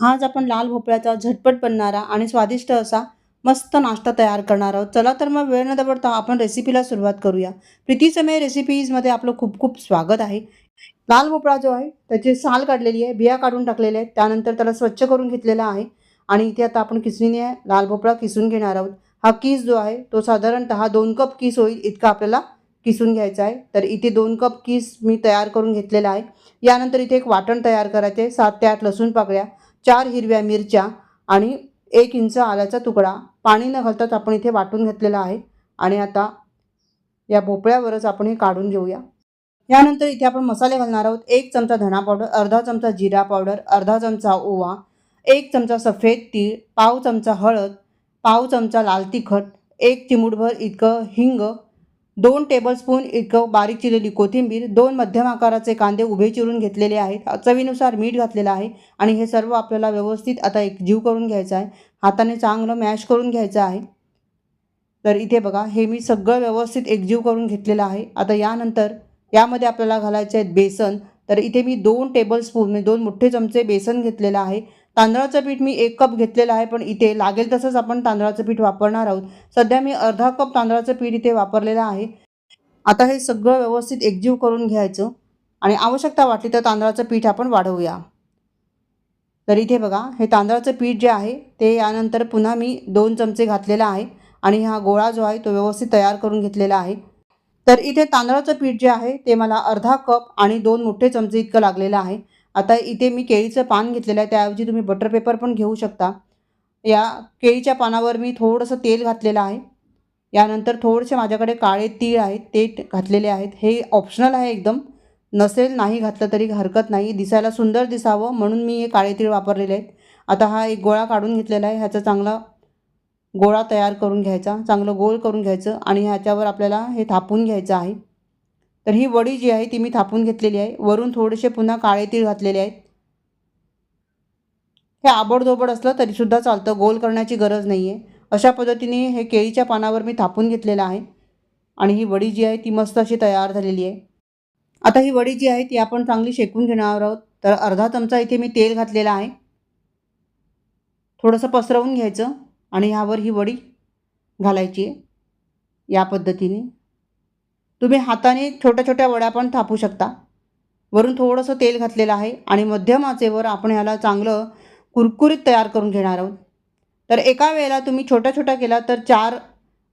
आज आपण लाल भोपळ्याचा झटपट बनणारा आणि स्वादिष्ट असा मस्त नाश्ता तयार करणार आहोत. चला तर मग वेळ न दबडता आपण रेसिपीला सुरुवात करूया. प्रीती समय रेसिपीजमध्ये आपलं खूप खूप स्वागत आहे. लाल भोपळा जो आहे त्याची साल काढलेली आहे बिया काढून टाकलेल्या आहेत. त्यानंतर त्याला स्वच्छ करून घेतलेला आहे. आणि इथे आता आपण किसणीने लाल भोपळा किसून घेणार आहोत. हा किस जो आहे तो साधारणतः दोन कप किस होईल इतका आपल्याला किसून घ्यायचा आहे. तर इथे दोन कप किस मी तयार करून घेतलेला आहे. यानंतर इथे एक वाटण तयार करायचे आहे सात ते आठ लसूण पाकळ्या. चार हिरव्या मिरच्या आणि एक इंच आल्याचा तुकडा. पाणी न घालताच आपण इथे वाटून घेतलेला आहे. आणि आता या भोपळ्यावरच आपण हे काढून घेऊया. यानंतर इथे आपण मसाले घालणार आहोत. एक चमचा धणा पावडर अर्धा चमचा जिरा पावडर अर्धा चमचा ओवा एक चमचा सफेद तीळ पाव चमचा हळद पाव चमचा लाल तिखट एक चिमूटभर इतकं हिंग दोन टेबलस्पून इतकं बारीक चिरलेली कोथिंबीर दोन मध्यम आकाराचे कांदे उभे चिरून घेतलेले आहेत. चवीनुसार मीठ घातलेलं आहे आणि हे सर्व आपल्याला व्यवस्थित आता एक जीव करून घ्यायचं आहे. हाताने चांगलं मॅश करून घ्यायचं आहे. तर इथे बघा हे मी सगळं व्यवस्थित एकजीव करून घेतलेलं आहे. आता यानंतर यामध्ये आपल्याला घालायचे आहेत बेसन. तर इथे मी दोन टेबलस्पून म्हणजे दोन मोठे चमचे बेसन घेतलेलं आहे. तांदळाचं पीठ मी एक कप घेतलेलं आहे पण इथे लागेल तसंच आपण तांदळाचं पीठ वापरणार आहोत. सध्या मी अर्धा कप तांदळाचं पीठ इथे वापरलेलं आहे. आता हे सगळं व्यवस्थित एकजीव करून घ्यायचं आणि आवश्यकता वाटली तर तांदळाचं पीठ आपण वाढवूया. तर इथे बघा हे तांदळाचं पीठ जे आहे ते यानंतर पुन्हा मी दोन चमचे घातलेला आहे आणि हा गोळा जो आहे तो व्यवस्थित तयार करून घेतलेला आहे. तर इथे तांदळाचं पीठ जे आहे ते मला अर्धा कप आणि दोन मोठे चमचे इतकं लागलेलं आहे. आता इथे मी केळीचं पान घेतलेलं आहे त्याऐवजी तुम्ही बटर पेपर पण घेऊ शकता. या केळीच्या पानावर मी थोडंसं तेल घातलेलं आहे. यानंतर थोडेसे माझ्याकडे काळे तीळ आहेत ते घातलेले आहेत. हे ऑप्शनल आहे एकदम. नसेल नाही घातलं तरी हरकत नाही. दिसायला सुंदर दिसावं म्हणून मी हे काळे तीळ वापरलेले आहेत. आता हा एक गोळा काढून घेतलेला आहे ह्याचा चांगला गोळा तयार करून घ्यायचा चांगलं गोल करून घ्यायचं आणि ह्याच्यावर आपल्याला हे थापून घ्यायचं आहे. तर ही वडी जी आहे ती मी थापून घेतलेली आहे. वरून थोडेसे पुन्हा काळे तीळ घातलेले आहेत. हे आबडधोबड असलं तरीसुद्धा चालतं. गोल करण्याची गरज नाही आहे अशा पद्धतीने हे केळीच्या पानावर मी थापून घेतलेलं आहे. आणि ही वडी जी आहे ती मस्त अशी तयार झालेली आहे. आता ही वडी जी आहे ती आपण चांगली शेकून घेणार आहोत. तर अर्धा चमचा इथे मी तेल घातलेलं आहे. थोडंसं पसरवून घ्यायचं आणि ह्यावर ही वडी घालायची आहे. या पद्धतीने. तुम्ही हाताने छोट्या छोट्या वड्या पण थापू शकता. वरून थोडंसं तेल घातलेलं आहे आणि मध्यम आचेवर आपण ह्याला चांगलं कुरकुरीत तयार करून घेणार आहोत. तर एका वेळेला तुम्ही छोट्या छोट्या केला तर चार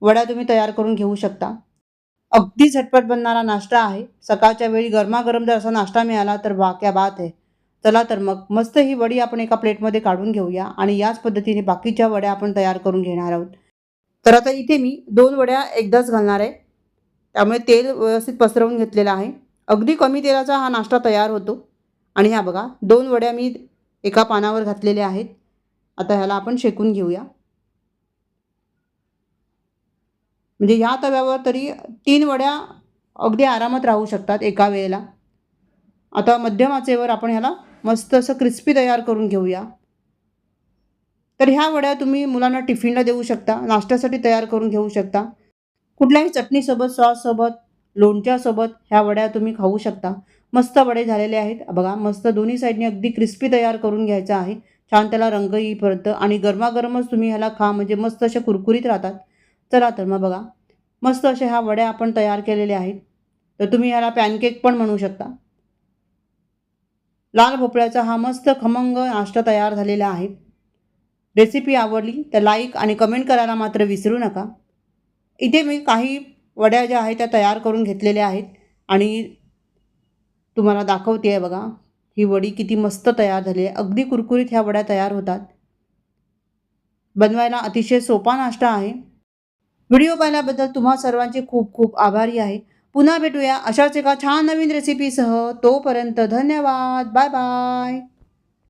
वड्या तुम्ही तयार करून घेऊ शकता. अगदी झटपट बनणारा नाश्ता आहे. सकाळच्या वेळी गरमागरम जर असा नाश्ता मिळाला तर वाक्या बात आहे. चला तर मग मस्त ही वडी आपण एका प्लेटमध्ये काढून घेऊया आणि याच पद्धतीने बाकीच्या वड्या आपण तयार करून घेणार आहोत. तर आता इथे मी दोन वड्या एकदाच घालणार आहे. त्यामुळे तेल व्यवस्थित पसरवून घेतलेलं आहे. अगदी कमी तेलाचा हा नाश्ता तयार होतो. आणि ह्या बघा दोन वड्या मी एका पानावर घातलेल्या आहेत. आता ह्याला आपण शेकून घेऊया. म्हणजे ह्या तव्यावर तरी तीन वड्या अगदी आरामात राहू शकतात एका वेळेला. आता मध्यम आचेवर आपण ह्याला मस्त असं क्रिस्पी तयार करून घेऊया. तर ह्या वड्या तुम्ही मुलांना टिफिनला देऊ शकता नाश्त्यासाठी तयार करून घेऊ शकता. कुठल्याही चटणीसोबत सॉससोबत लोणच्यासोबत ह्या वड्या तुम्ही खाऊ शकता. मस्त वडे झालेले आहेत. बघा मस्त दोन्ही साईडने अगदी क्रिस्पी तयार करून घ्यायचा आहे. छान त्याला रंग येईपर्यंत आणि गरमागरमच तुम्ही ह्याला खा म्हणजे मस्त अशा कुरकुरीत राहतात. चला तर मग बघा मस्त अशा ह्या वड्या आपण तयार केलेल्या आहेत. तर तुम्ही ह्याला पॅनकेक पण म्हणू शकता. लाल भोपळ्याचा हा मस्त खमंग नाश्ता तयार झालेला आहे. रेसिपी आवडली तर लाईक आणि कमेंट करायला मात्र विसरू नका. इथे मी काही वड्या ज्या आहेत त्या तयार करून घेतलेल्या आहेत आणि तुम्हाला दाखवते आहे बघा. ही वडी किती मस्त तयार झाली आहे. अगदी कुरकुरीत ह्या वड्या तयार होतात. बनवायला अतिशय सोपा नाश्ता आहे. व्हिडिओ पाहिल्याबद्दल तुम्हा सर्वांचे खूप खूप आभारी आहे. पुन्हा भेटूया अशाच एका छान नवीन रेसिपीसह तोपर्यंत धन्यवाद. Bye bye